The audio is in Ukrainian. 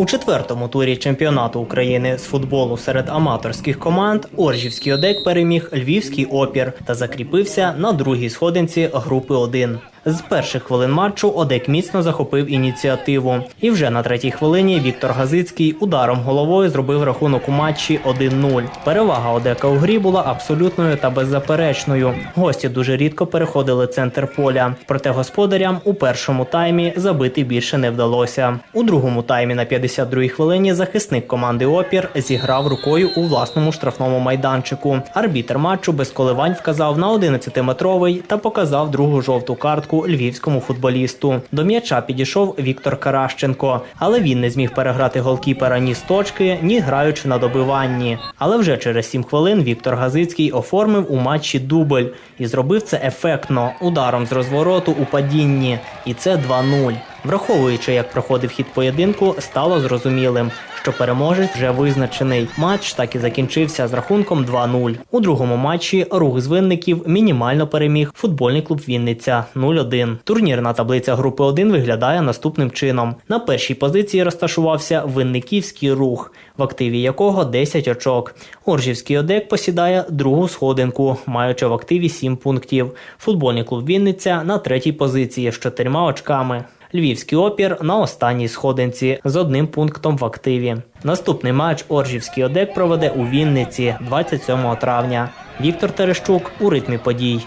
У четвертому турі чемпіонату України з футболу серед аматорських команд Оржівський ОДЕК переміг Львівський опір та закріпився на другій сходинці групи 1. З перших хвилин матчу ОДЕК міцно захопив ініціативу. І вже на третій хвилині Віктор Газицький ударом головою зробив рахунок у матчі 1-0. Перевага ОДЕКа у грі була абсолютною та беззаперечною. Гості дуже рідко переходили центр поля. Проте господарям у першому таймі забити більше не вдалося. У другому таймі на 52-й хвилині захисник команди Опір зіграв рукою у власному штрафному майданчику. Арбітер матчу без коливань вказав на 11-метровий та показав другу жовту картку львівському футболісту. До м'яча підійшов Віктор Каращенко, але він не зміг переграти голкіпера ні з точки, ні граючи на добиванні. Але вже через сім хвилин Віктор Газицький оформив у матчі дубль і зробив це ефектно ударом з розвороту у падінні. І це 2-0. Враховуючи, як проходив хід поєдинку, стало зрозумілим, що переможець вже визначений. Матч так і закінчився з рахунком 2-0. У другому матчі рух з винників мінімально переміг футбольний клуб Вінниця 0-1. Турнірна таблиця групи 1 виглядає наступним чином. На першій позиції розташувався винниківський рух, в активі якого 10 очок. Оржівський ОДЕК посідає другу сходинку, маючи в активі 7 пунктів. Футбольний клуб Вінниця на третій позиції з чотирма очками. Львівський опір на останній сходинці з одним пунктом в активі. Наступний матч Оржівський ОДЕК проведе у Вінниці 27 травня. Віктор Терещук у ритмі подій.